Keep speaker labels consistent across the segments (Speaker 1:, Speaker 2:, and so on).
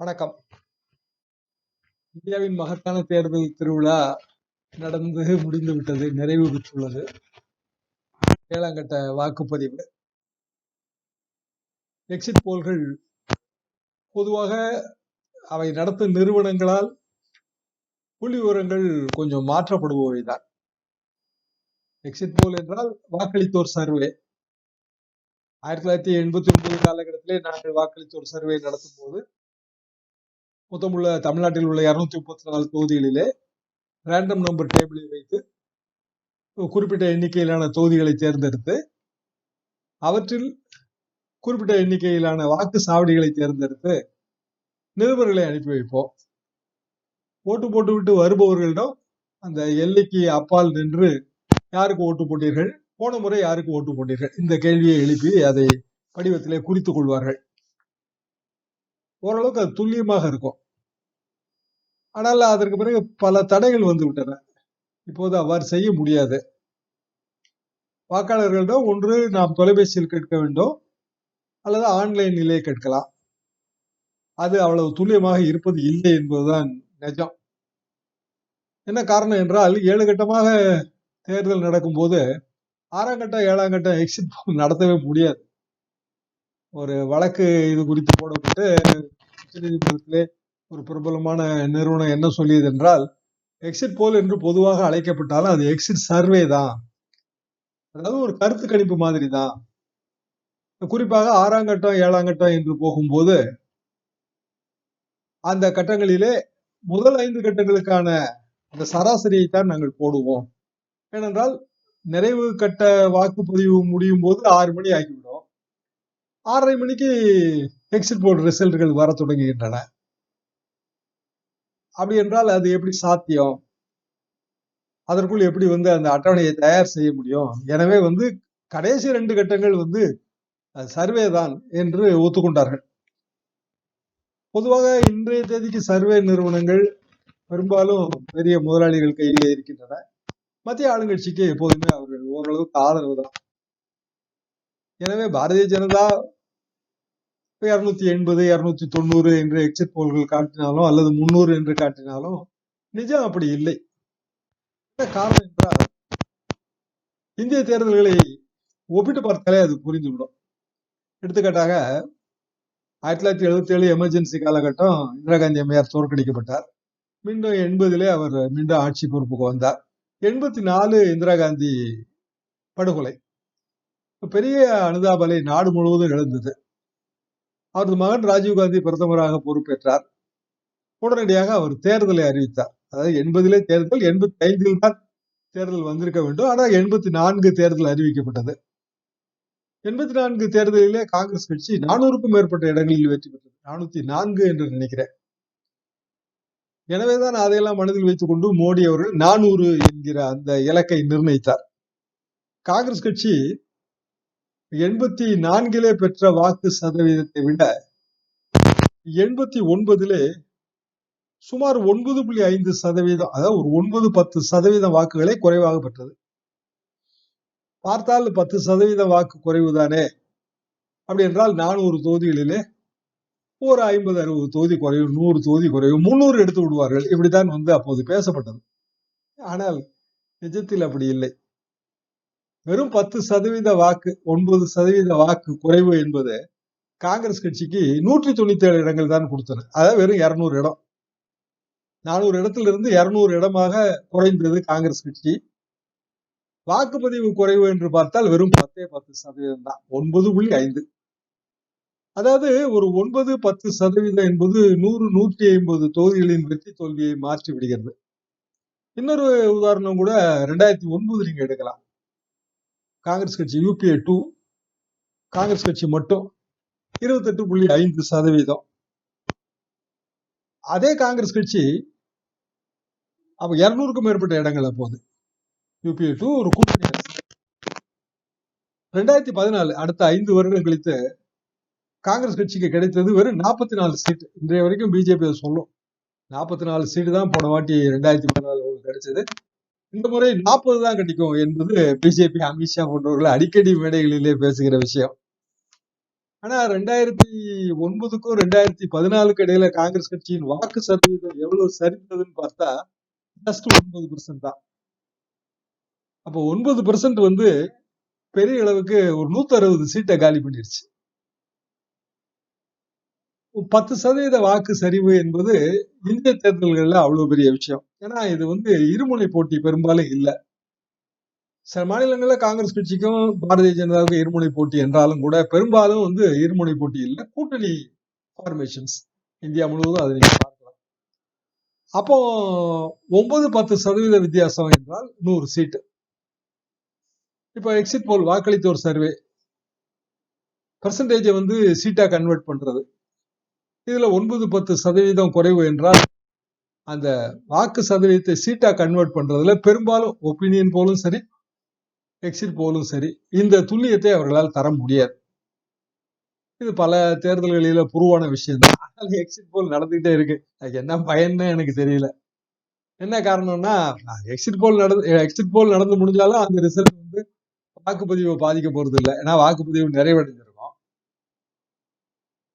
Speaker 1: வணக்கம். இந்தியாவின் மகத்தான தேர்தல் திருவிழா நடந்து முடிந்து விட்டது நிறைவு பெற்றுள்ளது. ஏழாம் கட்ட வாக்குப்பதிவு. எக்ஸிட் போல்கள் பொதுவாக அவை நடத்தும் நிறுவனங்களால் புள்ளி விவரங்கள் கொஞ்சம் மாற்றப்படுபவைதான். எக்ஸிட் போல் என்றால் வாக்களித்தோர் சர்வே. ஆயிரத்தி தொள்ளாயிரத்தி எண்பத்தி ஒன்பது காலகட்டத்திலே நாங்கள் வாக்களித்தோர் சர்வே நடத்தும் போது மொத்தமுள்ள தமிழ்நாட்டில் உள்ள இரநூத்தி முப்பத்தி நாலு தொகுதிகளிலே ரேண்டம் நம்பர் டேபிளை வைத்து குறிப்பிட்ட எண்ணிக்கையிலான தொகுதிகளை தேர்ந்தெடுத்து அவற்றில் குறிப்பிட்ட எண்ணிக்கையிலான வாக்கு சாவடிகளை தேர்ந்தெடுத்து நிருபர்களை அனுப்பி வைப்போம். ஓட்டு போட்டுவிட்டு வருபவர்களிடம் அந்த எல்லைக்கு அப்பால் நின்று யாருக்கு ஓட்டு போட்டீர்கள்? போன முறை யாருக்கு ஓட்டு போட்டீர்கள்? இந்த கேள்வியை எழுப்பி அதை படிவத்திலே குறித்துக் கொள்வார்கள். ஓரளவுக்கு அது துல்லியமாக இருக்கும். ஆனால் அதற்கு பிறகு பல தடைகள் வந்து விட்டன. இப்போது அவ்வாறு செய்ய முடியாது. வாக்காளர்களிடம் ஒன்று நாம் தொலைபேசியில் கேட்க வேண்டும் அல்லது ஆன்லைன் நிலையை கேட்கலாம். அது அவ்வளவு துல்லியமாக இருப்பது இல்லை என்பதுதான் நிஜம். என்ன காரணம் என்றால் ஏழு கட்டமாக தேர்தல் நடக்கும்போது ஆறாம் கட்டம் ஏழாம் கட்டம் எக்ஸிட் போல் நடத்தவே முடியாது. ஒரு வழக்கு இது குறித்து போடப்பட்டு உச்சநீதிமன்றத்திலே ஒரு பிரபலமான நிறுவனம் என்ன சொல்லியது என்றால் எக்ஸிட் போல் என்று பொதுவாக அழைக்கப்பட்டாலும் அது எக்ஸிட் சர்வே தான். அதாவது ஒரு கருத்து கணிப்பு மாதிரி தான். குறிப்பாக ஆறாம் கட்டம் ஏழாம் கட்டம் என்று போகும்போது அந்த கட்டங்களிலே முதல் ஐந்து கட்டங்களுக்கான அந்த சராசரியை தான் நாங்கள் போடுவோம். ஏனென்றால் நிறைவு கட்ட வாக்குப்பதிவு முடியும் போது ஆறு மணி ஆகிவிடும். ஆறரை மணிக்கு எக்ஸிட் போல் ரிசல்ட்கள் வர தொடங்குகின்றன. அப்படி என்றால் அது எப்படி சாத்தியம்? அதற்குள் எப்படி வந்து அந்த அட்டவணையை தயார் செய்ய முடியும்? எனவே வந்து கடைசி ரெண்டு கட்டங்கள் வந்து சர்வே தான் என்று ஒத்துக்கொண்டார்கள். பொதுவாக இன்றைய தேதிக்கு சர்வே நிறுவனங்கள் பெரும்பாலும் பெரிய முதலாளிகள் கையிலே இருக்கின்றன. மத்திய ஆளுங்கட்சிக்கு எப்போதுமே அவர்கள் ஓரளவுக்கு ஆதரவு தான். எனவே பாரதிய ஜனதா இருநூத்தி எண்பது இருநூத்தி தொண்ணூறு என்று எக்ஸிட் போல்கள் காட்டினாலும் அல்லது முன்னூறு என்று காட்டினாலும் நிஜம் அப்படி இல்லை. காரணம் என்றால் இந்திய தேர்தல்களை ஒப்பிட்டு பார்த்தாலே அது புரிந்துவிடும். எடுத்துக்காட்டாக ஆயிரத்தி தொள்ளாயிரத்தி எழுபத்தி ஏழு எமர்ஜென்சி காலகட்டம் இந்திரா காந்தி அம்மையார் தோற்கடிக்கப்பட்டார். மீண்டும் எண்பதிலே அவர் மீண்டும் ஆட்சி பொறுப்புக்கு வந்தார். எண்பத்தி நாலு இந்திரா காந்தி படுகொலை. பெரிய அனுதாபலை நாடு முழுவதும் எழுந்தது அவரது மகன் ராஜீவ்காந்தி பிரதமராக பொறுப்பேற்றார். உடனடியாக அவர் தேர்தலை அறிவித்தார். அதாவது எண்பதிலே தேர்தல் எண்பத்தி ஐந்தில் தான் தேர்தல் வந்திருக்க வேண்டும். ஆனால் எண்பத்தி நான்கு தேர்தல் அறிவிக்கப்பட்டது. எண்பத்தி நான்கு தேர்தலிலே காங்கிரஸ் கட்சி நானூறுக்கும் மேற்பட்ட இடங்களில் வெற்றி பெற்றது. நானூத்தி நான்கு என்று நினைக்கிறேன். எனவேதான் அதையெல்லாம் மனதில் வைத்துக் கொண்டு மோடி அவர்கள் நானூறு என்கிற அந்த இலக்கை நிர்ணயித்தார். காங்கிரஸ் கட்சி எண்பத்தி நான்கிலே பெற்ற வாக்கு சதவீதத்தை விட எண்பத்தி ஒன்பதிலே சுமார் ஒன்பது புள்ளி ஐந்து சதவீதம் அதாவது ஒரு ஒன்பது பத்து சதவீத வாக்குகளை குறைவாக பெற்றது. பார்த்தால் பத்து சதவீத வாக்கு குறைவுதானே? அப்படி என்றால் நானூறு தொகுதிகளிலே ஒரு ஐம்பது அறுபது தொகுதி குறைவு நூறு தொகுதி குறைவு முன்னூறு எடுத்து விடுவார்கள். இப்படித்தான் வந்து அப்போது பேசப்பட்டது. ஆனால் நிஜத்தில் அப்படி இல்லை. வெறும் பத்து சதவீத வாக்கு ஒன்பது சதவீத வாக்கு குறைவு என்பது காங்கிரஸ் கட்சிக்கு நூற்றி தொண்ணூத்தி ஏழு இடங்கள் தான் கொடுத்தன அதாவது வெறும் இருநூறு இடம். நானூறு இடத்துல இருந்து இருநூறு இடமாக குறைந்தது காங்கிரஸ் கட்சி. வாக்குப்பதிவு குறைவு என்று பார்த்தால் வெறும் பத்தே பத்து சதவீதம் தான். ஒன்பது புள்ளி ஐந்து. அதாவது ஒரு ஒன்பது பத்து சதவீதம் என்பது நூறு நூற்றி ஐம்பது தொகுதிகளின் வெற்றி தோல்வியை மாற்றி விடுகிறது. இன்னொரு உதாரணம் கூட ரெண்டாயிரத்தி ஒன்பது நீங்க எடுக்கலாம். காங்கிரஸ் கட்சி யூபிஏ டூ காங்கிரஸ் கட்சி மட்டும் இருபத்தெட்டு புள்ளி ஐந்து சதவீதம். அதே காங்கிரஸ் கட்சி அப்ப இருநூறுக்கும் மேற்பட்ட இடங்கள் போகுது. யூபிஏ டூ ஒரு கூட்டணி அரசு. ரெண்டாயிரத்தி பதினாலு அடுத்த ஐந்து வருடம் கழித்து காங்கிரஸ் கட்சிக்கு கிடைத்தது வெறும் நாற்பத்தி நாலு சீட் இன்றைய வரைக்கும் பிஜேபி சொல்லும். நாற்பத்தி நாலு சீட்டு தான் போன வாட்டி ரெண்டாயிரத்தி பதினாலு கிடைச்சது. இந்த முறை நாற்பது தான் கிடைக்கும் என்பது பிஜேபி அமித்ஷா போன்றவர்கள் அடிக்கடி மேடைகளிலே பேசுகிற விஷயம். ஆனா ரெண்டாயிரத்தி ஒன்பதுக்கும் ரெண்டாயிரத்தி பதினாலுக்கு இடையில காங்கிரஸ் கட்சியின் வாக்கு சதவீதம் எவ்வளவு சரிந்ததுன்னு பார்த்தா ஜஸ்ட் ஒன்பது பெர்சன்ட் தான். அப்போ ஒன்பது பெர்சன்ட் வந்து பெரிய அளவுக்கு ஒரு நூத்தி அறுபது சீட்டை காலி பண்ணிருச்சு. பத்து சதவீத வாக்கு சரிவு என்பது இந்திய தேர்தல்கள்ல அவ்வளவு பெரிய விஷயம். ஏன்னா இது வந்து இருமுனை போட்டி பெரும்பாலும் இல்லை. சில மாநிலங்களில் காங்கிரஸ் கட்சிக்கும் பாரதிய ஜனதாவுக்கும் இருமுனை போட்டி என்றாலும் கூட பெரும்பாலும் வந்து இருமுனை போட்டி இல்ல. கூட்டணி ஃபார்மேஷன்ஸ் இந்தியா முழுவதும் அதை நீங்க பார்க்கலாம். அப்போ ஒன்பது பத்து சதவீத வித்தியாசம் என்றால் நூறு சீட்டு. இப்போ எக்ஸிட் போல் வாக்களித்தோர் சர்வே பர்சன்டேஜை வந்து சீட்டா கன்வெர்ட் பண்றது. இதுல ஒன்பது பத்து சதவீதம் குறைவு என்றால் அந்த வாக்கு சதவீதத்தை சீட்டா கன்வெர்ட் பண்றதுல பெரும்பாலும் ஒப்பீனியன் போலும் சரி எக்ஸிட் போலும் சரி இந்த துல்லியத்தை அவர்களால் தர முடியாது. இது பல தேர்தல்களில புருவான விஷயம் தான் ஆனால் எக்ஸிட் போல் நடந்துகிட்டே இருக்கு. அதுக்கு என்ன பயன்னு எனக்கு தெரியல. என்ன காரணம்னா எக்ஸிட் போல் நடந்து எக்ஸிட் போல் நடந்து முடிஞ்சாலும் அந்த ரிசல்ட் வந்து வாக்குப்பதிவை பாதிக்க போறது இல்லை ஏன்னா வாக்குப்பதிவு நிறைவடைஞ்சிடும்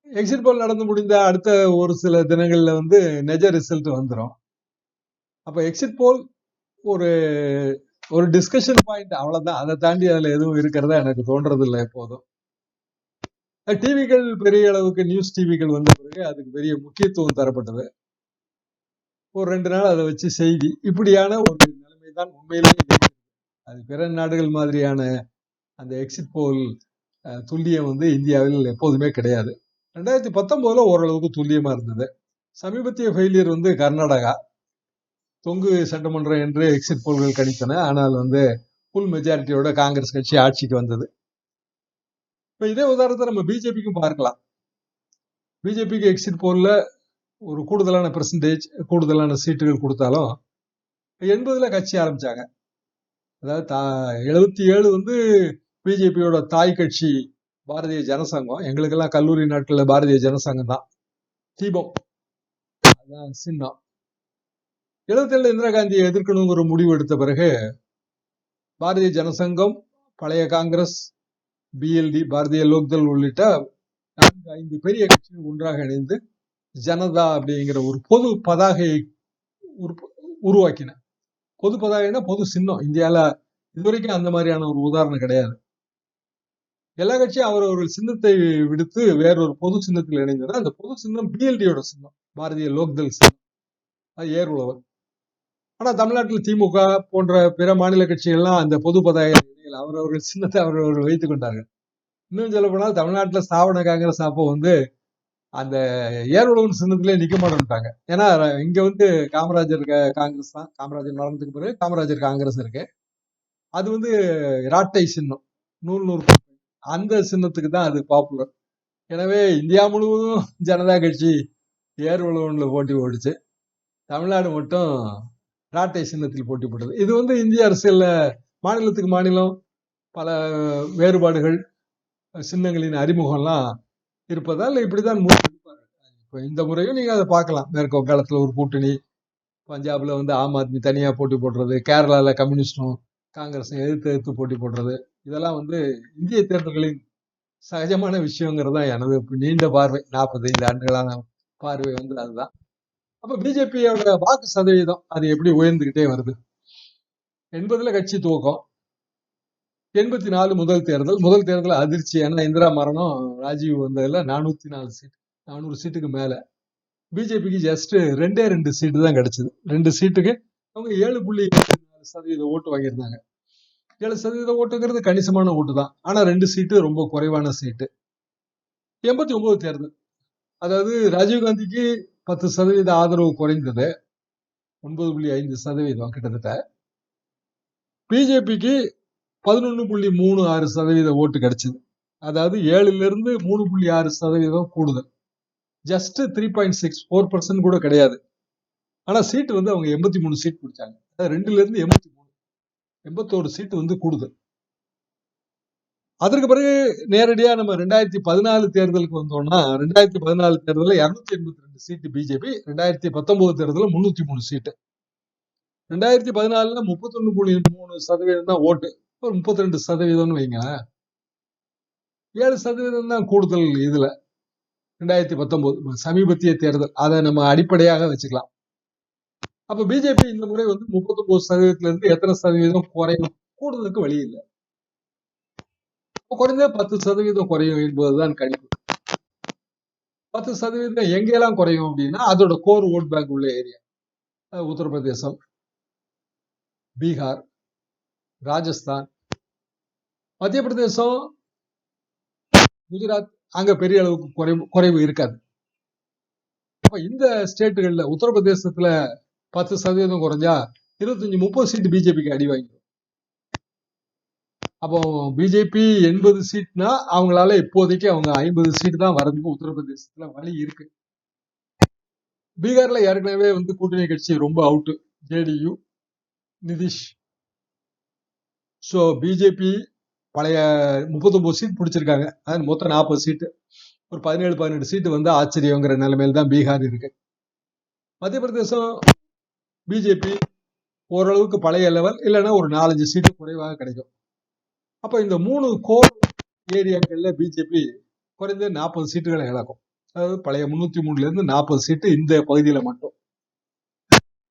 Speaker 1: எக்ஸிட் போல் நடந்து முடிந்த அடுத்த ஒரு சில தினங்களில் வந்து நெஜ ரிசல்ட் வந்துடும் அப்போ எக்ஸிட் போல் ஒரு ஒரு டிஸ்கஷன் பாயிண்ட் அவ்வளோதான் அதை தாண்டி அதில் எதுவும் இருக்கிறதா எனக்கு தோன்றதில்லை எப்போதும். டிவிகள் பெரிய அளவுக்கு நியூஸ் டிவிகள் வந்த பிறகு அதுக்கு பெரிய முக்கியத்துவம் தரப்பட்டது. ஒரு ரெண்டு நாள் அதை வச்சு செய்தி. இப்படியான ஒரு நிலைமை தான் உண்மையிலேயே அது பிற நாடுகள் மாதிரியான அந்த எக்ஸிட் போல் துல்லியம் வந்து இந்தியாவில் எப்போதுமே கிடையாது. ரெண்டாயிரத்தி பத்தொம்போதில் ஓரளவுக்கு துல்லியமா இருந்தது. சமீபத்திய ஃபெயிலியர் வந்து கர்நாடகா. தொங்கு சட்டமன்றம் என்று எக்ஸிட் போல்கள் கணித்தன. ஆனால் வந்து ஃபுல் மெஜாரிட்டியோட காங்கிரஸ் கட்சி ஆட்சிக்கு வந்தது. இப்போ இதே உதாரணத்தை நம்ம பிஜேபிக்கும் பார்க்கலாம். பிஜேபிக்கு எக்ஸிட் போலில் ஒரு கூடுதலான பெர்சன்டேஜ் கூடுதலான சீட்டுகள் கொடுத்தாலும் எண்பதில் கட்சி ஆரம்பித்தாங்க அதாவது தா எழுபத்தி ஏழு வந்து பிஜேபியோட தாய் கட்சி பாரதிய ஜனசங்கம். எங்களுக்கெல்லாம் கல்லூரி நாட்களில் பாரதிய ஜனசங்கம் தான். தீபம். அதான் சின்னம். எழுபத்தேழு இந்திரா காந்தியை எதிர்க்கணுங்கிற முடிவு எடுத்த பிறகு பாரதிய ஜனசங்கம் பழைய காங்கிரஸ் பிஎல்டி பாரதிய லோக்தள் உள்ளிட்ட நான்கு ஐந்து பெரிய கட்சிகள் ஒன்றாக இணைந்து ஜனதா அப்படிங்கிற ஒரு பொது பதாகையை உருவாக்கின. பொது பதாகைனா பொது சின்னம். இந்தியால இதுவரைக்கும் அந்த மாதிரியான ஒரு உதாரணம் கிடையாது. எல்லா கட்சியும் அவர் ஒரு சின்னத்தை விடுத்து வேறொரு பொது சின்னத்தில் இணைந்தது. அந்த பொது சின்னம் பிஎல்டியோட சின்னம். பாரதிய லோக்தல் சின்னம். அது ஏர் உழவர். ஆனா தமிழ்நாட்டில் திமுக போன்ற பிற மாநில கட்சிகள்லாம் அந்த பொது பதாகை அவரவர்கள் சின்னத்தை அவரவர்கள் வைத்துக் கொண்டார்கள். இன்னும் சொல்ல போனால் தமிழ்நாட்டுல ஸ்தாபன காங்கிரஸ் அப்போ வந்து அந்த ஏர் உழவன் சின்னத்திலே நிற்க மாட்டேன்ட்டாங்க. ஏன்னா இங்க வந்து காமராஜர் காங்கிரஸ் தான். காமராஜர் மரணத்துக்கு பிறகு காமராஜர் காங்கிரஸ் இருக்கு. அது வந்து ராட்டை சின்னம். நூல் நூறு அந்த சின்னத்துக்கு தான் அது பாப்புலர் எனவே இந்தியா முழுவதும் ஜனதா கட்சி ஏர் போட்டி ஓடிச்சு தமிழ்நாடு மட்டும் ராட்டை சின்னத்தில் போட்டி போட்டது. இது வந்து இந்திய அரசியலில் மாநிலத்துக்கு மாநிலம் பல வேறுபாடுகள் சின்னங்களின் அறிமுகம்லாம் இருப்பதால் இப்படிதான் தான் இப்போ இந்த முறையும் நீங்கள் அதை பார்க்கலாம். மேற்கு வங்காளத்தில் ஒரு கூட்டணி பஞ்சாபில் வந்து ஆம் ஆத்மி தனியாக போட்டி போடுறது கேரளாவில் கம்யூனிஸ்டும் காங்கிரஸும் எதிர்த்து எதிர்த்து போட்டி போடுறது. இதெல்லாம் வந்து இந்திய தேர்தல்களின் சகஜமான விஷயங்கிறது தான் எனது நீண்ட பார்வை. நாற்பத்தைந்து ஆண்டுகளான பார்வை வந்து அதுதான். அப்போ பிஜேபியோட வாக்கு சதவீதம் அது எப்படி உயர்ந்துகிட்டே வருது? எண்பதுல கட்சி துவக்கம். எண்பத்தி நாலு முதல் தேர்தல். முதல் தேர்தல் அதிர்ச்சி. ஏன்னா இந்திரா மரணம் ராஜீவ் வந்ததுல நானூத்தி நாலு சீட் நானூறு சீட்டுக்கு மேல. பிஜேபிக்கு ஜஸ்ட் ரெண்டே ரெண்டு சீட்டு தான் கிடைச்சது. ரெண்டு சீட்டுக்கு அவங்க ஏழு புள்ளி நாலு சதவீத ஓட்டு வாங்கியிருந்தாங்க. ஏழு சதவீத ஓட்டுங்கிறது கணிசமான ஓட்டு தான் ஆனா ரெண்டு சீட்டு ரொம்ப குறைவான சீட்டு. எண்பத்தி ஒன்பது தேர்தல். அதாவது ராஜீவ்காந்திக்கு பத்து சதவீத ஆதரவு குறைந்தது. ஒன்பது புள்ளி ஐந்து சதவீதம் கிட்டத்தட்ட. பிஜேபிக்கு பதினொன்று புள்ளி மூணு ஆறு சதவீத ஓட்டு கிடைச்சது. அதாவது ஏழுல இருந்து மூணு புள்ளி ஆறு சதவீதம் கூடுதல். Just three point six four percent கூட கிடையாது. ஆனா சீட் வந்து அவங்க எண்பத்தி மூணு சீட் பிடிச்சாங்க. அதாவது ரெண்டுல இருந்து எண்பத்தி எண்பத்தோரு சீட்டு வந்து கூடுதல் அதற்கு பிறகு நேரடியா நம்ம ரெண்டாயிரத்தி பதினாலு தேர்தலுக்கு வந்தோம்னா ரெண்டாயிரத்தி பதினாலு தேர்தலில் இருநூத்தி எண்பத்தி ரெண்டு சீட்டு பிஜேபி ரெண்டாயிரத்தி பத்தொன்பது தேர்தலில் முன்னூத்தி மூணு சீட்டு ரெண்டாயிரத்தி பதினாலுல முப்பத்தொன்னு புள்ளி மூணு சதவீதம் தான் ஓட்டு. ஒரு முப்பத்தி ரெண்டு சதவீதம்னு வைங்க ஏழு சதவீதம் தான் கூடுதல் இதுல. ரெண்டாயிரத்தி பத்தொன்பது சமீபத்திய தேர்தல். அதை நம்ம அடிப்படையாக வச்சுக்கலாம். அப்ப பிஜேபி இந்த முறை வந்து முப்பத்தொன்பது சதவீதத்துல இருந்து எத்தனை சதவீதம் குறையும்? கூடுதலுக்கு வழி இல்லை. குறைஞ்ச பத்து சதவீதம் குறையும் என்பதுதான் கணிப்பு. பத்து சதவீதம் எங்கெல்லாம் குறையும் அப்படின்னா அதோட கோர் ஓட் பேங்க் உள்ள ஏரியா. உத்தரப்பிரதேசம் பீகார் ராஜஸ்தான் மத்திய பிரதேசம் குஜராத் அங்க பெரிய அளவுக்கு குறைவு குறைவு இருக்காது. அப்ப இந்த ஸ்டேட்டுகள்ல உத்தரப்பிரதேசத்துல பத்து சதவீதம் குறைஞ்சா இருபத்தஞ்சு முப்பது சீட்டு பிஜேபிக்கு அடி வாங்கிடும். அப்போ பிஜேபி எண்பது சீட்னா அவங்களால இப்போதைக்கு அவங்க ஐம்பது சீட் தான் வரதுக்கு உத்தரப்பிரதேசத்துல வழி இருக்கு. பீகார்ல ஏற்கனவே வந்து கூட்டணி கட்சி ரொம்ப out JDU Nitish. So BJP பழைய முப்பத்தொம்பது சீட் பிடிச்சிருக்காங்க. அதாவது மொத்தம் நாற்பது சீட்டு. ஒரு பதினேழு பதினெட்டு சீட்டு வந்து ஆச்சரியங்கிற நிலைமையில தான் பீகார் இருக்கு. மத்திய பிரதேசம் பிஜேபி ஓரளவுக்கு பழைய லெவல் இல்லைன்னா ஒரு நாலஞ்சு சீட்டு குறைவாக கிடைக்கும். அப்ப இந்த மூணு கோர் ஏரியாக்கள்ல பிஜேபி குறைந்த நாற்பது சீட்டுகளை இழக்கும். அதாவது பழைய முந்நூற்றி மூணுல இருந்து நாற்பது சீட்டு இந்த பகுதியில மட்டும்.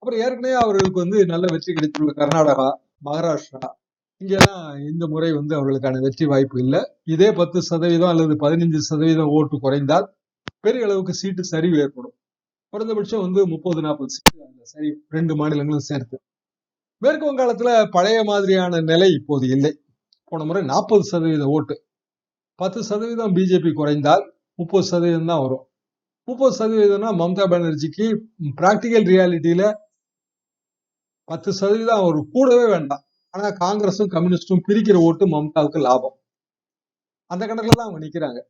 Speaker 1: அப்புறம் ஏற்கனவே அவர்களுக்கு வந்து நல்ல வெற்றி கிடைத்துள்ள கர்நாடகா மகாராஷ்டிரா. இங்கெல்லாம் இந்த முறை வந்து அவர்களுக்கான வெற்றி வாய்ப்பு இல்லை. இதே பத்து சதவீதம் அல்லது பதினஞ்சு சதவீதம் ஓட்டு குறைந்தால் பெரிய அளவுக்கு சீட்டு சரிவு ஏற்படும். குறைந்தபட்சம் வந்து முப்பது நாற்பது சீட்டு சரி ரெண்டு மாநிலங்களும் சேர்த்து. மேற்கு வங்காளத்துல பழைய மாதிரியான நிலை இப்போது இல்லை. போன முறை நாற்பது சதவீத ஓட்டு. பத்து சதவீதம் பிஜேபி குறைந்தால் முப்பது சதவீதம் தான் வரும். முப்பது சதவீதம்னா மம்தா பானர்ஜிக்கு பிராக்டிக்கல் ரியாலிட்டியில பத்து சதவீதம் அவர் கூடவே வேண்டாம். ஆனா காங்கிரஸும் கம்யூனிஸ்டும் பிரிக்கிற ஓட்டு மம்தாவுக்கு லாபம். அந்த கணக்குல தான் அவங்க நிக்கிறாங்க.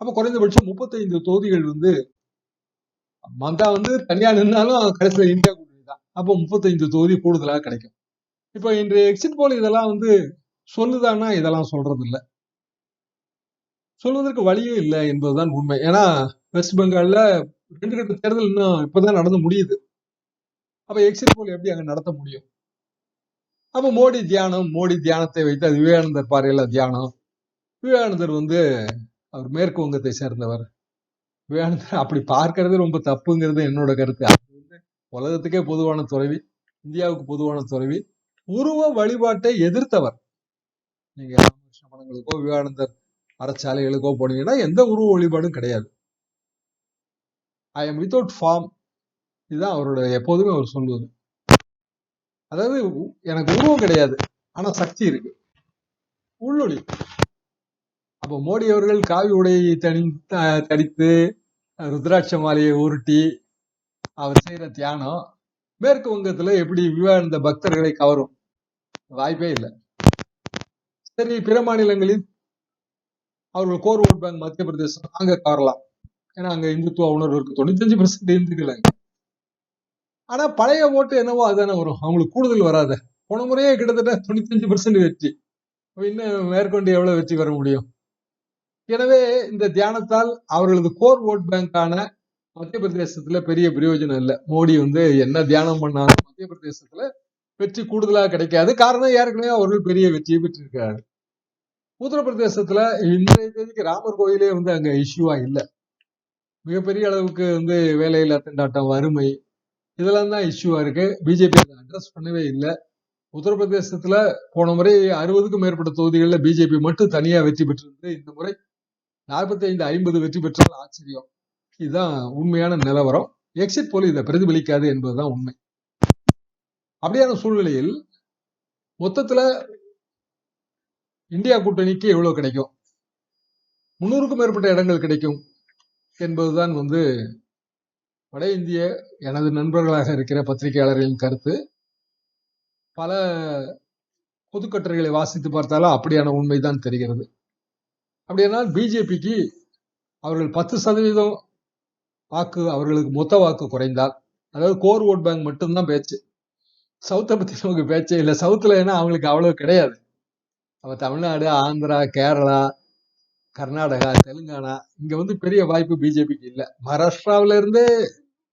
Speaker 1: அப்ப குறைந்தபட்சம் முப்பத்தைந்து தொகுதிகள் வந்து மந்தா வந்து தனியா நின்னாலும் கடைசியில இந்தியா கூட்டணி தான். அப்போ முப்பத்தஞ்சு தொகுதி கூடுதலாக கிடைக்கும். இப்போ இன்றைய எக்ஸிட் போல் இதெல்லாம் வந்து சொல்லுதான்னா இதெல்லாம் சொல்றது இல்லை சொல்வதற்கு வழியே இல்லை என்பதுதான் உண்மை. ஏன்னா வெஸ்ட் பெங்கால்ல ரெண்டு கட்ட தேர்தல் இன்னும் இப்பதான் நடந்து முடியுது. அப்ப எக்ஸிட் போல் எப்படி அங்க நடத்த முடியும்? அப்ப மோடி தியானம் மோடி தியானத்தை வைத்து அது விவேகானந்தர் பாறையில தியானம். விவேகானந்தர் வந்து அவர் மேற்கு வங்கத்தை சேர்ந்தவர். வேணுங்கிற அப்படி பார்க்கறது ரொம்ப தப்புங்கிறது என்னோட கருத்து. அது வந்து உலகத்துக்கே பொதுவான துறவி இந்தியாவுக்கு பொதுவான துறவி உருவ வழிபாட்டை எதிர்த்தவர். நீங்க ராமகிருஷ்ண படங்களுக்கோ விவேகானந்தர் அறச்சாலைகளுக்கோ போனீங்கன்னா எந்த உருவ வழிபாடும் கிடையாது. ஐ எம் வித்தவுட் ஃபார்ம் இதுதான் அவரோட எப்போதுமே அவர் சொல்லுவது அதாவது எனக்கு உருவம் கிடையாது ஆனா சக்தி இருக்கு. உள்ளொளி. அப்போ மோடி அவர்கள் காவி உடையை தனி தடித்து ருத்ராட்ச மாலையை உருட்டி அவர் செய்யற தியானம் மேற்கு வங்கத்துல எப்படி விவேகானந்த பக்தர்களை கவரும்? வாய்ப்பே இல்லை. சரி பிற மாநிலங்களில் அவர்கள் கோர் ஓட் பேங்க் மத்திய பிரதேசம் அங்க கவரலாம். ஏன்னா அங்க இந்துத்துவ உணர்வு இருக்கு. தொண்ணூத்தஞ்சு பர்சன்ட் இந்துக்கள் அங்க ஆனா பழைய ஓட்டு என்னவோ அதுதானே வரும். அவங்களுக்கு கூடுதல் வராத. போன முறையே கிட்டத்தட்ட தொண்ணூத்தஞ்சு பர்சன்ட் வெற்றி. இன்னும் மேற்கொண்டு எவ்வளவு வெற்றி வர முடியும்? எனவே இந்த தியானத்தால் அவர்களது கோர் ஓட் பேங்கான மத்திய பிரதேசத்துல பெரிய பிரயோஜனம் இல்லை. மோடி வந்து என்ன தியானம் பண்ணாலும் மத்திய பிரதேசத்துல வெற்றி கூடுதலாக கிடைக்காது. காரணம் ஏற்கனவே அவர்கள் பெரிய வெற்றியை பெற்றிருக்கிறார்கள். உத்தரப்பிரதேசத்துல இன்றைய தேதிக்கு ராமர் கோயிலே வந்து அங்க இஷ்யூவா இல்லை. மிகப்பெரிய அளவுக்கு வந்து வேலையில்லா திண்டாட்டம் வறுமை இதெல்லாம் தான் இஷ்யூவா இருக்கு. பிஜேபி அதை அட்ரஸ் பண்ணவே இல்லை. உத்தரப்பிரதேசத்துல போன முறை அறுபதுக்கும் மேற்பட்ட தொகுதிகளில் பிஜேபி மட்டும் தனியா வெற்றி பெற்றிருந்து இந்த முறை நாற்பத்தி ஐந்து ஐம்பது வெற்றி பெற்றால் ஆச்சரியம். இதுதான் உண்மையான நிலவரம். எக்ஸிட் போல இதை பிரதிபலிக்காது என்பதுதான் உண்மை. அப்படியான சூழ்நிலையில் மொத்தத்துல இந்தியா கூட்டணிக்கு எவ்வளவு கிடைக்கும்? முன்னூறுக்கும் மேற்பட்ட இடங்கள் கிடைக்கும் என்பதுதான் வந்து வட இந்திய எனது நண்பர்களாக இருக்கிற பத்திரிகையாளர்களின் கருத்து. பல பொதுக்கட்டுரைகளை வாசித்து பார்த்தாலும் அப்படியான உண்மைதான் தெரிகிறது. அப்படியானால் பிஜேபிக்கு அவர்கள் பத்து சதவீதம் வாக்கு அவர்களுக்கு மொத்த வாக்கு குறைந்தால் அதாவது கோர் ஓட் பேங்க் மட்டும்தான் பேச்சு. சவுத்தை பற்றி நமக்கு பேச்சே இல்லை. சவுத்துல ஏன்னா அவங்களுக்கு அவ்வளவு கிடையாது. அவ தமிழ்நாடு ஆந்திரா கேரளா கர்நாடகா தெலுங்கானா இங்க வந்து பெரிய வாய்ப்பு பிஜேபிக்கு இல்லை. மகாராஷ்டிராவிலேருந்து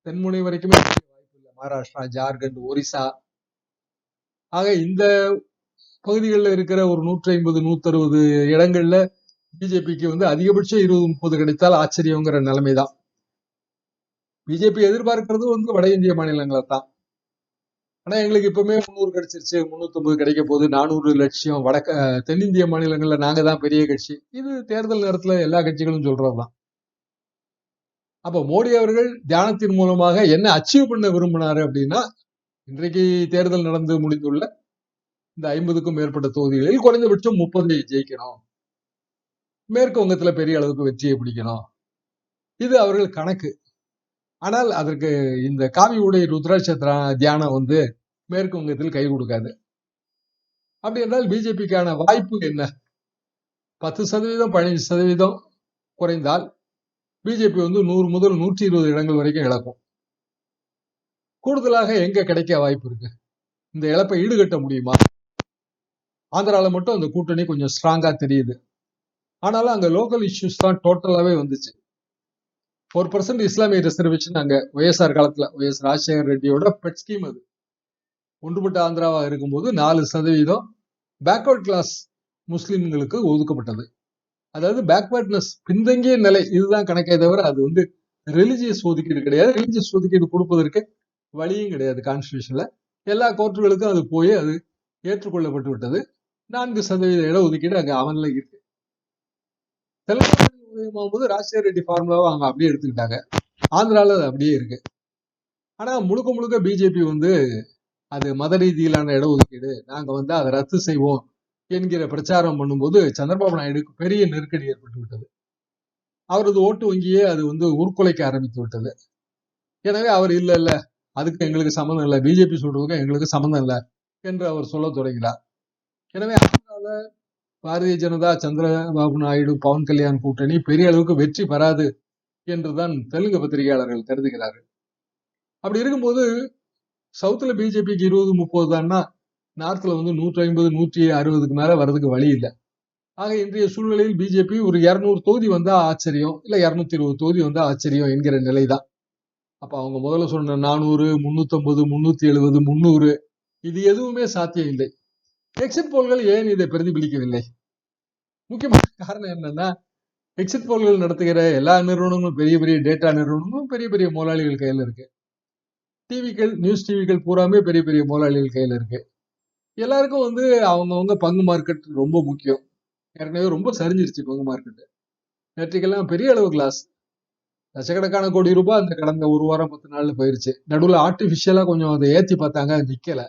Speaker 1: தென்முனை வரைக்குமே பெரிய வாய்ப்பு இல்லை. மகாராஷ்டிரா ஜார்க்கண்ட் ஒரிசா. ஆக இந்த பகுதிகளில் இருக்கிற ஒரு நூற்றி ஐம்பது நூற்றறுபது இடங்களில் இடங்கள்ல பிஜேபிக்கு வந்து அதிகபட்சம் இருபது முப்பது கிடைத்தால் ஆச்சரியங்கிற நிலைமைதான். பிஜேபி எதிர்பார்க்கிறது வந்து வட இந்திய மாநிலங்களை தான். ஆனா எங்களுக்கு இப்பவுமே முந்நூறு கிடைச்சிருச்சு முன்னூத்தி ஒன்பது கிடைக்க போகுது நானூறு லட்சம் வடக்க தென்னிந்திய மாநிலங்கள்ல நாங்க தான் பெரிய கட்சி. இது தேர்தல் நேரத்துல எல்லா கட்சிகளும் சொல்றதுதான். அப்ப மோடி அவர்கள் தியானத்தின் மூலமாக என்ன அச்சீவ் பண்ண விரும்பினாரு அப்படின்னா இன்றைக்கு தேர்தல் நடந்து முடிந்துள்ள இந்த ஐம்பதுக்கும் மேற்பட்ட தொகுதிகளில் குறைந்தபட்சம் முப்பதை ஜெயிக்கணும். மேற்கு வங்கத்துல பெரிய அளவுக்கு வெற்றியை பிடிக்கணும். இது அவர்கள் கணக்கு. ஆனால் அதற்கு இந்த காவி உடை ருத்ராட்ச தியானம் வந்து மேற்கு வங்கத்தில் கை கொடுக்காது. அப்படி என்றால் பிஜேபிக்கான வாய்ப்பு என்ன? பத்து சதவீதம் பதினைஞ்சு சதவீதம் குறைந்தால் பிஜேபி வந்து நூறு முதல் நூற்றி இருபது இடங்கள் வரைக்கும் இழக்கும். கூடுதலாக எங்க கிடைக்க வாய்ப்பு இருக்கு? இந்த இழப்பை ஈடுகட்ட முடியுமா? ஆந்திரால மட்டும் அந்த கூட்டணி கொஞ்சம் ஸ்ட்ராங்கா தெரியுது. ஆனாலும் அங்க லோக்கல் இஷ்யூஸ் தான் டோட்டலாவே வந்துச்சு. ஒரு பர்சன்ட் இஸ்லாமிய ரிசர்வேஷன் அங்க ஒய்எஸ்ஆர் காலத்துல ஒய்எஸ் ராஜசேகர் ரெட்டியோட பெட் ஸ்கீம் அது. ஒன்றுபட்ட ஆந்திராவா இருக்கும்போது நாலு சதவீதம் பேக்வர்ட் கிளாஸ் முஸ்லிம்களுக்கு ஒதுக்கப்பட்டது. அதாவது பேக்வர்ட்னஸ் பின்தங்கிய நிலை இதுதான் கணக்கே தவிர அது வந்து ரிலிஜியஸ் ஒதுக்கீடு கிடையாது. ரிலிஜியஸ் ஒதுக்கீடு கொடுப்பதற்கு வழியும் கிடையாது கான்ஸ்டியூஷன்ல எல்லா கோர்ட்டுகளுக்கும் அது போய் அது ஏற்றுக்கொள்ளப்பட்டு விட்டது நான்கு சதவீத இட ஒதுக்கீடு அங்க அமலில் இருக்கு. தெலுங்கானா உதயமாகும்போது ராஜசேகர ரெட்டி ஃபார்முலாவை அவங்க அப்படியே எடுத்துக்கிட்டாங்க. ஆந்திரால அது அப்படியே இருக்கு. ஆனா முழுக்க முழுக்க பிஜேபி வந்து அது மத ரீதியிலான இடஒதுக்கீடு. நாங்க வந்து அதை ரத்து செய்வோம் என்கிற பிரச்சாரம் பண்ணும்போது சந்திரபாபு நாயுடுக்கு பெரிய நெருக்கடி ஏற்பட்டு விட்டது. அவரது ஓட்டு வங்கியே அது வந்து உருக்குலைக்க ஆரம்பித்து விட்டது. எனவே அவர் இல்லை இல்லை அதுக்கு எங்களுக்கு சம்மந்தம் இல்லை. பிஜேபி சொல்றதுக்கு எங்களுக்கு சம்மந்தம் இல்லை என்று அவர் சொல்ல தொடங்கினார். எனவே ஆந்திராவில் பாரதிய ஜனதா சந்திரபாபு நாயுடு பவன் கல்யாண் கூட்டணி பெரிய அளவுக்கு வெற்றி பெறாது என்றுதான் தெலுங்கு பத்திரிகையாளர்கள் கருதுகிறார்கள். அப்படி இருக்கும்போது சவுத்துல பிஜேபிக்கு இருபது முப்பது தான்னா நார்த்ல வந்து நூற்றி ஐம்பது நூற்றி அறுபதுக்கு மேல வர்றதுக்கு வழி இல்லை. ஆக இன்றைய சூழ்நிலையில் பிஜேபி ஒரு இருநூறு தொகுதி வந்தா ஆச்சரியம் இல்ல இருநூத்தி இருபது தொகுதி வந்தா ஆச்சரியம் என்கிற நிலைதான். அப்ப அவங்க முதல்ல சொன்ன நானூறு முன்னூத்தி முன்னூத்தி எழுபது முன்னூறு இது எதுவுமே சாத்தியம் இல்லை எக்ஸிட் போல்கள் ஏன் இதை பிரதிபலிக்கவில்லை? முக்கியமான காரணம் என்னன்னா எக்ஸிட் போல்கள் நடத்துகிற எல்லா நிறுவனங்களும் பெரிய பெரிய டேட்டா நிறுவனங்களும் பெரிய பெரிய முதலாளிகள் கையில் இருக்கு. டிவிகள் நியூஸ் டிவிகள் பூராமே பெரிய பெரிய முதலாளிகள் கையில இருக்கு. எல்லாருக்கும் வந்து அவங்கவுங்க பங்கு மார்க்கெட் ரொம்ப முக்கியம். ஏற்கனவே ரொம்ப சரிஞ்சிருச்சு பங்கு மார்க்கெட்டு நேற்றுக்கெல்லாம் பெரிய அளவு கிளாஸ் லட்சக்கணக்கான கோடி ரூபாய் அந்த கடந்த ஒரு வாரம் பத்து நாள்ல போயிருச்சு. நடுவில் ஆர்டிஃபிஷியலாக கொஞ்சம் அதை ஏற்றி பார்த்தாங்க நிற்கலை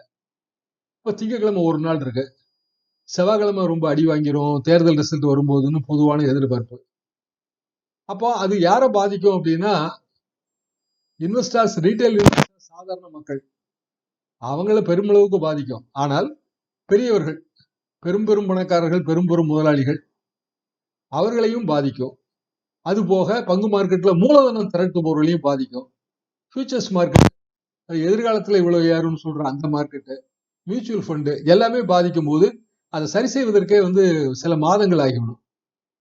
Speaker 1: இப்போ திங்கக்கிழமை ஒரு நாள் இருக்கு. செவ்வாய்க்கிழமை ரொம்ப அடி வாங்கிரும் தேர்தல் ரிசல்ட் வரும்போதுன்னு பொதுவான எதிர்பார்ப்பு. அப்போ அது யாரை பாதிக்கும் அப்படின்னா இன்வெஸ்டர்ஸ் ரீட்டைல் இன்வெஸ்டர்ஸ் சாதாரண மக்கள். அவங்கள பெருமளவுக்கு பாதிக்கும். ஆனால் பெரியவர்கள் பெரும் பெரும் பணக்காரர்கள் பெரும் பெரும் முதலாளிகள் அவர்களையும் பாதிக்கும். அது போக பங்கு மார்க்கெட்ல மூலதனம் திரட்டுபவர்களையும் பாதிக்கும். ஃபியூச்சர்ஸ் மார்க்கெட் எதிர்காலத்தில் எதிர்காலத்துல இவ்வளவு ஏறும்னு சொல்ற அந்த மார்க்கெட்டு மியூச்சுவல் ஃபண்டு எல்லாமே பாதிக்கும் போது அதை சரி செய்வதற்கே வந்து சில மாதங்கள் ஆகிவிடும்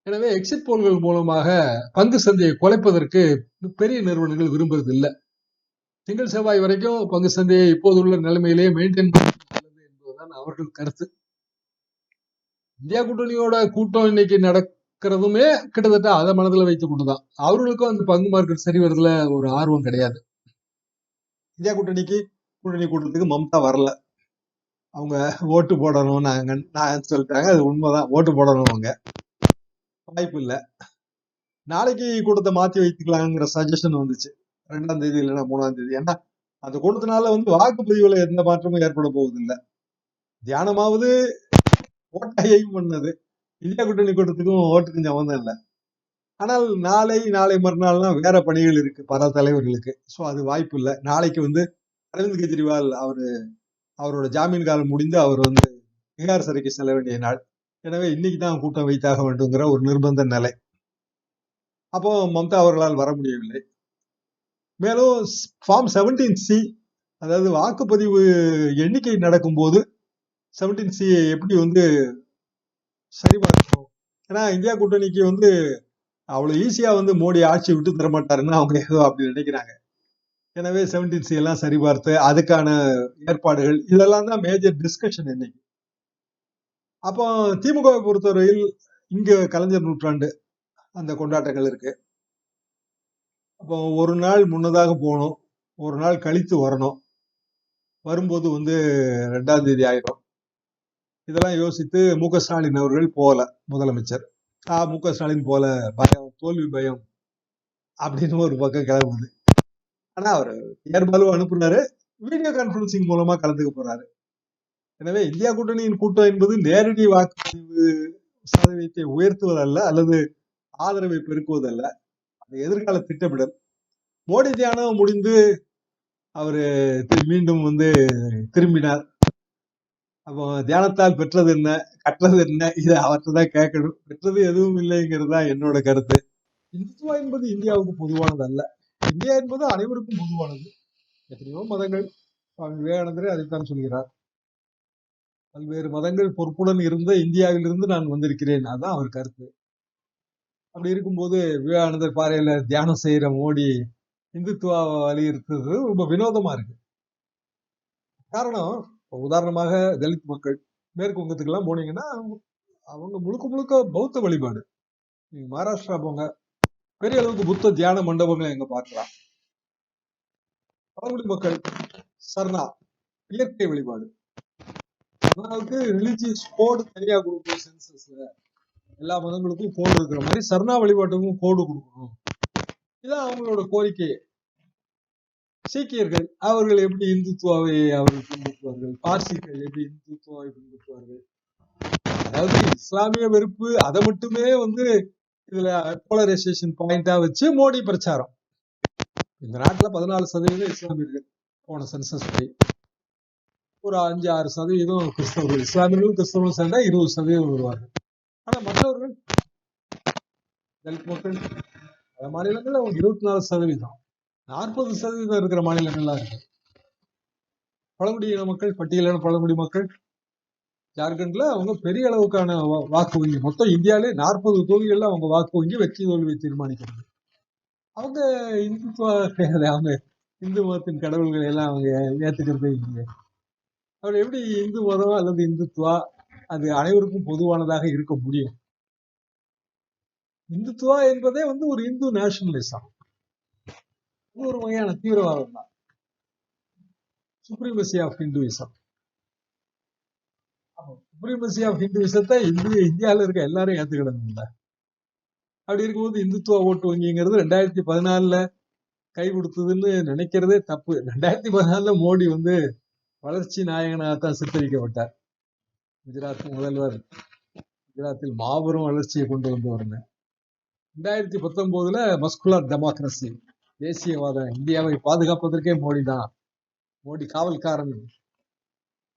Speaker 1: எனவே எக்ஸிட் போல்கள் மூலமாக பங்கு சந்தையை குலைப்பதற்கு பெரிய நிறுவனங்கள் விரும்புறது இல்லை திங்கள் செவ்வாய் வரைக்கும் பங்கு சந்தையை இப்போதுள்ள நிலைமையிலேயே மெயின்டைன் நல்லது என்பதுதான் அவர்கள் கருத்து. இந்தியா கூட்டணியோட கூட்டம் இன்னைக்கு நடக்கிறதுமே கிட்டத்தட்ட அதை மனதில் வைத்துக் கொண்டுதான். அவர்களுக்கும் அந்த பங்கு மார்க்கெட் சரி வரதுல ஒரு ஆர்வம் கிடையாது. இந்தியா கூட்டணிக்கு கூட்டணி கூட்டத்துக்கு மம்தா வரல. அவங்க ஓட்டு போடணும் நாங்க நான் சொல்லிட்டாங்க அது உண்மைதான். ஓட்டு போடணும் அவங்க. வாய்ப்பு இல்லை. நாளைக்கு கூட்டத்தை மாத்தி வைத்துக்கலாங்கிற சஜஷன் வந்துச்சு. ரெண்டாம் தேதி இல்லைன்னா மூணாம் தேதி. ஏன்னா அந்த கூட்டத்தினால வந்து வாக்குப்பதிவுல எந்த மாற்றமும் ஏற்பட போவதில்லை. தியானமாவது ஓட்டையும் பண்ணது. இந்தியா கூட்டணி கூட்டத்துக்கும் ஓட்டுக்கும் சம்மந்தம் இல்லை. ஆனால் நாளை நாளை மறுநாள்லாம் வேற பணிகள் இருக்கு பல தலைவர்களுக்கு. ஸோ அது வாய்ப்பு இல்லை. நாளைக்கு வந்து அரவிந்த் கெஜ்ரிவால் அவரு அவரோட ஜாமீன் காலம் முடிந்து அவர் வந்து பீகார் சிறைக்கு செல்ல வேண்டிய நாள். எனவே இன்னைக்கு தான் கூட்டம் வைத்தாக வேண்டுங்கிற ஒரு நிர்பந்த நிலை. அப்போ மம்தா அவர்களால் வர முடியவில்லை. மேலும் ஃபார்ம் செவன்டீன் சி அதாவது வாக்குப்பதிவு எண்ணிக்கை நடக்கும்போது செவன்டீன் சி எப்படி வந்து சரிபார்க்கணும் ஏன்னா இந்தியா கூட்டணிக்கு வந்து அவ்வளோ ஈஸியாக வந்து மோடி ஆட்சி விட்டு தர மாட்டாருன்னு அவங்க ஏதோ அப்படி நினைக்கிறாங்க. எனவே செவன்டீன் சி எல்லாம் சரிபார்த்து அதுக்கான ஏற்பாடுகள் இதெல்லாம் தான் மேஜர் டிஸ்கஷன் இன்னைக்கு. அப்போ திமுகவை பொறுத்தவரையில் இங்க கலைஞர் நூற்றாண்டு அந்த கொண்டாட்டங்கள் இருக்கு. அப்போ ஒரு நாள் முன்னதாக போகணும் ஒரு நாள் கழித்து வரணும். வரும்போது வந்து ரெண்டாம் தேதி ஆயிடும் இதெல்லாம் யோசித்து மு க ஸ்டாலின் அவர்கள் போகல முதலமைச்சர். ஆ மு க ஸ்டாலின் போல பயம் தோல்வி பயம் அப்படின்னு ஒரு பக்கம் கிளம்புது. ஆனா அவர் ஏற்பாலும் அனுப்புறாரு வீடியோ கான்பரன்சிங் மூலமா கலந்துக்க போறாரு. எனவே இந்தியா கூட்டணியின் கூட்டம் என்பது நேரடி வாக்குப்பதிவு சதவீதத்தை உயர்த்துவதல்ல அல்லது ஆதரவை பெருக்குவதல்ல. அது எதிர்கால திட்டமிடல். மோடி தியானம் முடிந்து அவரு மீண்டும் வந்து திரும்பினார். அப்போ தியானத்தால் பெற்றது என்ன கற்றது என்ன இதை அவர்கிட்ட தான் கேட்கணும். பெற்றது எதுவும் இல்லைங்கிறது தான் என்னோட கருத்து. இந்துத்துவா என்பது இந்தியாவுக்கு பொதுவானது அல்ல இந்தியா என்பது அனைவருக்கும் பொதுவானது. எத்தனையோ மதங்கள் சுவாமி விவேகானந்தரே அதைத்தான் சொல்கிறார். பல்வேறு மதங்கள் பொறுப்புடன் இருந்த இந்தியாவிலிருந்து நான் வந்திருக்கிறேன். அதான் அவர் கருத்து. அப்படி இருக்கும்போது விவேகானந்தர் பாறையில தியானம் செய்யற மோடி இந்துத்துவா வலியுறுத்துறது ரொம்ப வினோதமா இருக்கு. காரணம் உதாரணமாக தலித் மக்கள் மேற்கு வங்கத்துக்கெல்லாம் போனீங்கன்னா அவங்க முழுக்க முழுக்க பௌத்த வழிபாடு. நீங்க மகாராஷ்டிரா போங்க பெரிய அளவுக்கு புத்த தியான மண்டபங்களை எங்க பார்க்கலாம். பழங்குடி மக்கள் சர்ணா இயற்கை வழிபாடு. அதனாலுக்கு ரிலிஜியஸ் கோடு தனியா கொடுக்கணும் சென்சஸ்ல எல்லா மதங்களுக்கும் கோடு இருக்கிற மாதிரி சர்ணா வழிபாட்டுக்கும் கோடு கொடுக்கணும். இதான் அவங்களோட கோரிக்கை. சீக்கியர்கள் அவர்கள் எப்படி இந்துத்துவாவை அவர்கள் பின்பற்றுவார்கள்? பார்சிகள் எப்படி இந்துத்துவாவை பின்பற்றுவார்கள்? அதாவது இஸ்லாமிய வெறுப்பு அதை மட்டுமே வந்து இதுல போலரைசேஷன் பாயிண்டா வச்சு மோடி பிரச்சாரம். இந்த நாட்டுல பதினாலு சதவீதம் இஸ்லாமியர்கள் போன சென்சஸ் படி. ஒரு அஞ்சு ஆறு சதவீதம் கிறிஸ்தவர்கள். இஸ்லாமியர்களும் கிறிஸ்தவர்களும் சேர்ந்தா இருபது சதவீதம் வருவார்கள் ஆனா மற்றவர்கள் தலித் மக்கள் பல மாநிலங்கள்ல அவங்க இருபத்தி நாலு சதவீதம். நாற்பது சதவீதம் இருக்கிற மாநிலங்கள்லாம் இருக்கு. பழங்குடியின மக்கள் பட்டியலான பழங்குடி மக்கள் ஜார்க்கண்ட்ல அவங்க பெரிய அளவுக்கான வா- வாக்கு வங்கி. மொத்தம் இந்தியாவிலே நாற்பது தொகுதிகளில் அவங்க வாக்கு வங்கி வெற்றி தோல்வியை தீர்மானிக்கிறது அவங்க இந்துத்துவ கிடையாது அவங்க இந்து மதத்தின் கடவுள்களை எல்லாம் அவங்க ஏற்றுக்கிறதே இல்லையே. அவர் எப்படி இந்து மதம் அல்லது இந்துத்துவா அது அனைவருக்கும் பொதுவானதாக இருக்க முடியும்? இந்துத்துவா என்பதே வந்து ஒரு இந்து நேஷனலிசம் ஒரு வகையான தீவிரவாதம் தான் supremacy of Hinduism supremacy of ஹிந்துவிசத்தை இந்திய இந்தியாவில் இருக்க எல்லாரும் ஏற்றுக்கிடணும்ல அப்படி இருக்கும்போது இந்துத்துவ ஓட்டு வங்கிங்கிறது ரெண்டாயிரத்தி பதினாலில் கை கொடுத்ததுன்னு நினைக்கிறதே தப்பு. ரெண்டாயிரத்தி பதினாலுல மோடி வந்து வளர்ச்சி நாயகனாக தான் சித்தரிக்கப்பட்டார். குஜராத் முதல்வர். குஜராத்தில் மாபெரும் வளர்ச்சியை கொண்டு வந்தவர்னு. ரெண்டாயிரத்தி பத்தொன்பதுல மஸ்குலர் டெமோக்ரஸி. தேசியவாதம் இந்தியாவை பாதுகாப்பதற்கே மோடி தான் மோடி காவல்காரன்.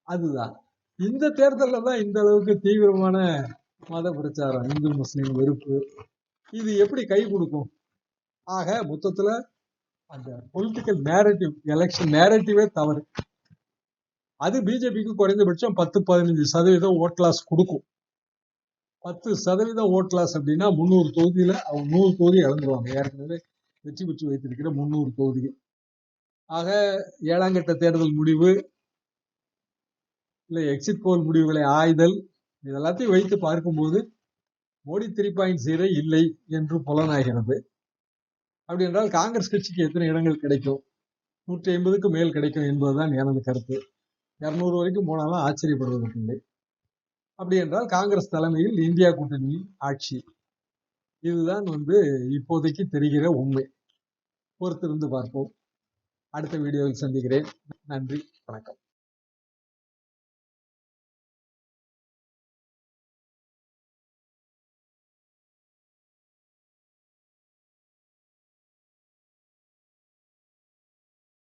Speaker 1: அதுதான். இந்த தேர்தல்ல தான் இந்த அளவுக்கு தீவிரமான மத பிரச்சாரம் இந்து முஸ்லீம் வெறுப்பு இது எப்படி கை கொடுக்கும்? ஆக மொத்தத்தில் அந்த பொலிட்டிக்கல் நேரட்டிவ் எலெக்ஷன் நேரட்டிவே தவறு. அது பிஜேபிக்கு குறைந்தபட்சம் பத்து பதினஞ்சு சதவீதம் ஓட் லாஸ் கொடுக்கும். பத்து சதவீதம் ஓட் லாஸ் அப்படின்னா முந்நூறு தொகுதியில் அவங்க நூறு தொகுதி இழந்துருவாங்க ஏற்கனவே வெற்றி பெற்று வைத்திருக்கிற முந்நூறு தொகுதிகள். ஆக ஏழாம் கட்ட தேர்தல் முடிவு இல்லை எக்ஸிட் போல் முடிவுகளை ஆய்தல் இதெல்லாத்தையும் வைத்து பார்க்கும்போது மோடி த்ரீ பாயிண்ட் ஜீரோ இல்லை என்று புலனாகிறது. அப்படி என்றால் காங்கிரஸ் கட்சிக்கு எத்தனை இடங்கள் கிடைக்கும்? நூற்றி ஐம்பதுக்கு மேல் கிடைக்கும் என்பதுதான் எனது கருத்து. இரநூறு வரைக்கும் போனாலும் ஆச்சரியப்படுவதற்கில்லை அப்படி என்றால் காங்கிரஸ் தலைமையில் இந்தியா கூட்டணியின் ஆட்சி. இதுதான் வந்து இப்போதைக்கு தெரிகிற உண்மை. பொறுத்திருந்து பார்ப்போம். அடுத்த வீடியோவில் சந்திக்கிறேன். நன்றி வணக்கம்.